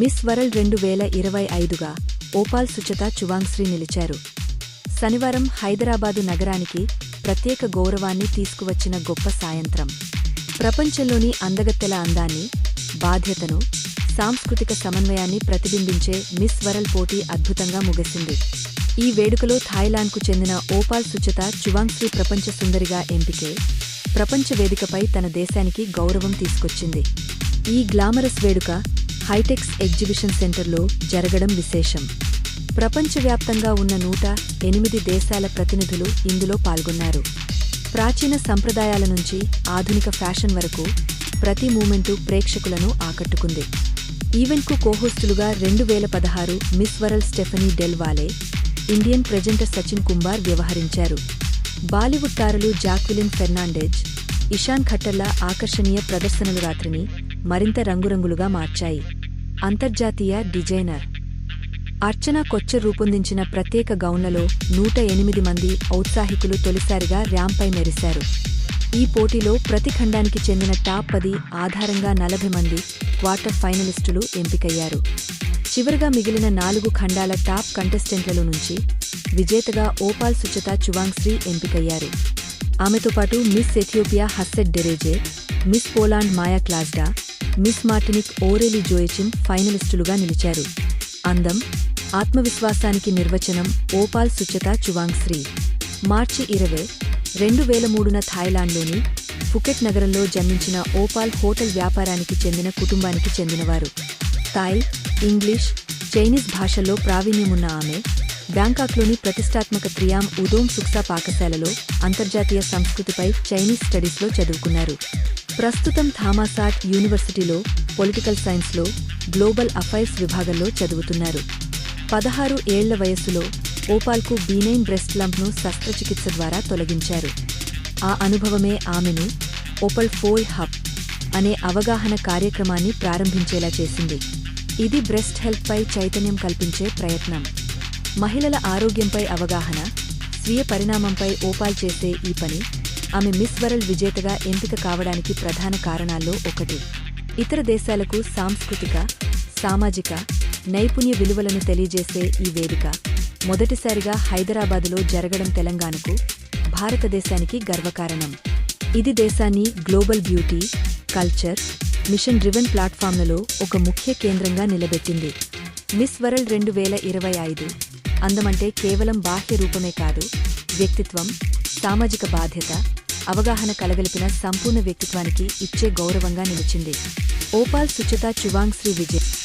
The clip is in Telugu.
మిస్ వరల్డ్ రెండు వేల ఇరవై ఐదుగా ఓపాల్ సుచత చువాంగ్శ్రీ నిలిచారు. శనివారం హైదరాబాదు నగరానికి ప్రత్యేక గౌరవాన్ని తీసుకువచ్చిన గొప్ప సాయంత్రం. ప్రపంచంలోని అందగత్తెల అందాన్ని బాధ్యతను సాంస్కృతిక సమన్వయాన్ని ప్రతిబింబించే మిస్ వరల్డ్ పోటీ అద్భుతంగా ముగిసింది. ఈ వేడుకలో థాయిలాండ్కు చెందిన ఓపాల్ సుచత చువాంగ్శ్రీ ప్రపంచ సుందరిగా ఎంపికే ప్రపంచ వేదికపై తన దేశానికి గౌరవం తీసుకొచ్చింది. ఈ గ్లామరస్ వేడుక హైటెక్స్ ఎగ్జిబిషన్ సెంటర్లో జరగడం విశేషం. ప్రపంచవ్యాప్తంగా ఉన్న నూట ఎనిమిది దేశాల ప్రతినిధులు ఇందులో పాల్గొన్నారు. ప్రాచీన సంప్రదాయాల నుంచి ఆధునిక ఫ్యాషన్ వరకు ప్రతి మూమెంటు ప్రేక్షకులను ఆకట్టుకుంది. ఈవెంట్కు కోహోస్టులుగా రెండు వేల పదహారు Miss World Stephanie Del Valle Indian presenter Sachin Kumbar వ్యవహరించారు. బాలీవుడ్ తారలు జాక్విలిన్ ఫెర్నాండెజ్ ఇషాన్ ఖట్టర్ల ఆకర్షణీయ ప్రదర్శనలు రాత్రిని మరింత రంగురంగులుగా మార్చాయి. అంతర్జాతీయ డిజైనర్. అర్చన కొచ్చర్ రూపొందించిన ప్రత్యేక గౌన్లలో నూట ఎనిమిది మంది ఔత్సాహికులు తొలిసారిగా ర్యాంపై మెరిశారు. ఈ పోటీలో ప్రతి ఖండానికి చెందిన టాప్ పది ఆధారంగా నలభై మంది క్వార్టర్ ఫైనలిస్టులు ఎంపికయ్యారు. చివరగా మిగిలిన నాలుగు ఖండాల టాప్ కంటెస్టెంట్లలో నుంచి విజేతగా ఓపాల్ సుచత చువాంగ్శ్రీ ఎంపికయ్యారు. ఆమెతో పాటు Miss Ethiopia Hasset Dereje Miss Poland Maja Klajda Miss Martinique Aurelie Joachim ఫైనలిస్టులుగా నిలిచారు. అందం ఆత్మవిశ్వాసానికి నిర్వచనం ఓపాల్ సుచత చువాంగ్శ్రీ మార్చి ఇరవై రెండు వేల మూడున థాయిలాండ్లోని ఫుకెట్ నగరంలో జన్మించిన ఓపాల్ హోటల్ వ్యాపారానికి చెందిన కుటుంబానికి చెందినవారు. థాయ్ ఇంగ్లీష్ చైనీస్ భాషల్లో ప్రావీణ్యమున్న ఆమె బ్యాంకాక్లోని ప్రతిష్టాత్మక క్రియామ్ ఉదోం సుక్సా పాకశాలలో అంతర్జాతీయ సంస్కృతిపై చైనీస్ స్టడీస్లో చదువుకున్నారు. ప్రస్తుతం థామాసాట్ యూనివర్సిటీలో పొలిటికల్ సైన్స్లో గ్లోబల్ అఫైర్స్ విభాగంలో చదువుతున్నారు. పదహారు ఏళ్ళ వయస్సులో ఓపాల్కు బీనైన్ బ్రెస్ట్ లంప్ను శస్త్రచికిత్స ద్వారా తొలగించారు. ఆ అనుభవమే ఆమెను ఓపల్ ఫోల్ హబ్ అనే అవగాహన కార్యక్రమాన్ని ప్రారంభించేలా చేసింది. ఇది బ్రెస్ట్ హెల్త్పై చైతన్యం కల్పించే ప్రయత్నం. మహిళల ఆరోగ్యంపై అవగాహన స్వీయ పరిణామంపై ఓపాల్ చేసే ఈ పని ఆమె మిస్ వరల్డ్ విజేతగా ఎంపిక కావడానికి ప్రధాన కారణాల్లో ఒకటి. ఇతర దేశాలకు సాంస్కృతిక సామాజిక నైపుణ్య విలువలను తెలియజేసే ఈ వేదిక మొదటిసారిగా హైదరాబాదులో జరగడం తెలంగాణకు భారతదేశానికి గర్వకారణం. ఇది దేశాన్ని global beauty culture mission driven ప్లాట్ఫామ్లలో ఒక ముఖ్య కేంద్రంగా నిలబెట్టింది. మిస్ వరల్డ్ రెండు వేల ఇరవై ఐదు అందమంటే కేవలం బాహ్య రూపమే కాదు వ్యక్తిత్వం సామాజిక బాధ్యత అవగాహన కలగలిపిన సంపూర్ణ వ్యక్తిత్వానికి ఇచ్చే గౌరవంగా నిలిచింది. ఓపాల్ సుచత చువాంగ్ శ్రీ విజయ్.